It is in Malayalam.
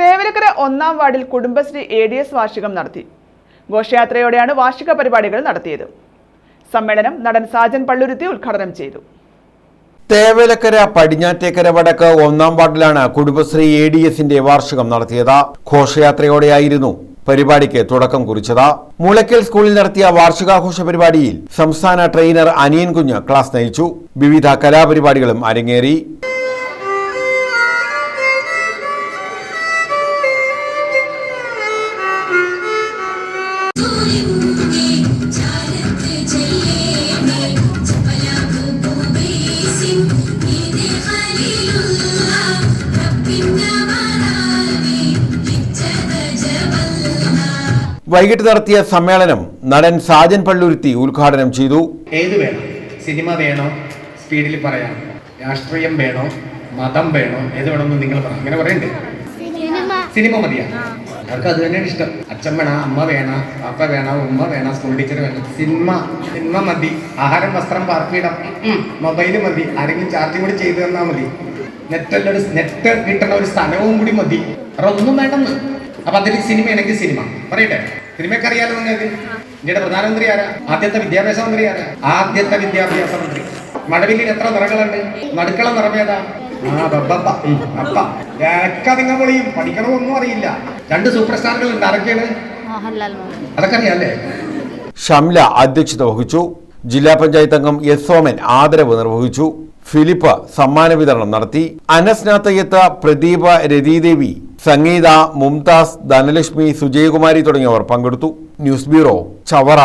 തേവലക്കര ഒന്നാം വാർഡിൽ കുടുംബശ്രീ എ ഡി എസ് വാർഷികം നടത്തി. ഘോഷയാത്രയോടെയാണ് വാർഷിക പരിപാടികൾ നടത്തിയത്. സമ്മേളനം നടൻ സാജൻ പള്ളുരുത്തി ഉദ്ഘാടനം ചെയ്തു. തേവലക്കര പടിഞ്ഞാറ്റേക്കര വടക്ക് ഒന്നാം വാർഡിലാണ് കുടുംബശ്രീ എ ഡി എസിന്റെ വാർഷികം നടത്തിയത്. ഘോഷയാത്രയോടെയായിരുന്നു പരിപാടിക്ക് തുടക്കം കുറിച്ചത്. മുളയ്ക്കൽ സ്കൂളിൽ നടത്തിയ വാർഷികാഘോഷ പരിപാടിയിൽ സംസ്ഥാന ട്രെയിനർ അനിയൻ കുഞ്ഞ് ക്ലാസ് നയിച്ചു. വിവിധ കലാപരിപാടികളും അരങ്ങേറി. വൈകിട്ട് നടത്തിയ സമ്മേളനം നടൻ സാജൻ പള്ളുരുത്തി ഉദ്ഘാടനം ചെയ്തു. ഏത് വേണം? സിനിമ വേണോ? സ്പീഡിൽ പറയാം. രാഷ്ട്രീയം വേണോ? മതം വേണോ? ഏത് വേണമെന്ന് നിങ്ങൾ പറയാം അങ്ങനെ പറയണ്ടേ? സിനിമ. മതിയാ. അവർക്ക് അത് തന്നെയാണ് ഇഷ്ടം. അച്ഛൻ വേണ അമ്മ വേണ പാപ്പ വേണ ഉമ്മ വേണ സ്കൂൾ ടീച്ചർ വേണം. സിനിമ സിനിമ മതി. ആഹാരം വസ്ത്രം പാർപ്പിടം മൊബൈൽ മതി. ആരെങ്കിലും ചാർജും കൂടി ചെയ്തു തന്നാൽ മതി. നെറ്റുള്ള ഒരു നെറ്റ് കിട്ടുന്ന ഒരു സ്ഥലവും കൂടി മതി. അവരൊന്നും വേണമെന്ന് വേണ്ടെന്ന്. അപ്പൊ അതിൽ സിനിമ എനിക്ക് സിനിമ. പറയട്ടെ? സിനിമയൊക്കെ അറിയാലോ നിങ്ങൾക്ക് ഇന്ത്യയുടെ പ്രധാനമന്ത്രി ആരാ? ആദ്യത്തെ വിദ്യാഭ്യാസ മന്ത്രി ആരാ? ആദ്യത്തെ വിദ്യാഭ്യാസ മന്ത്രി. മടവില്ലിൽ എത്ര നിറങ്ങളുണ്ട്? നടുക്കള നിറമേതാ നിങ്ങൾ പൊളിയും. പഠിക്കണമൊന്നും അറിയില്ല. രണ്ട് സൂപ്പർ സ്റ്റാറുകൾ ഉണ്ട് ആരൊക്കെയാണ് അതൊക്കെ അറിയാല്ലേ ഷംല അധ്യക്ഷത വഹിച്ചു. ജില്ലാ പഞ്ചായത്ത് അംഗം എസ് സോമൻ ആദരവ് നിർവഹിച്ചു. ഫിലിപ്പ് സമ്മാന വിതരണം നടത്തി. അനസ്നാത്തയ്യത്ത് പ്രദീപ രതീദേവി സംഗീത മുംതാസ് ധനലക്ഷ്മി സുജയകുമാരി തുടങ്ങിയവർ പങ്കെടുത്തു. News bureau Chavara.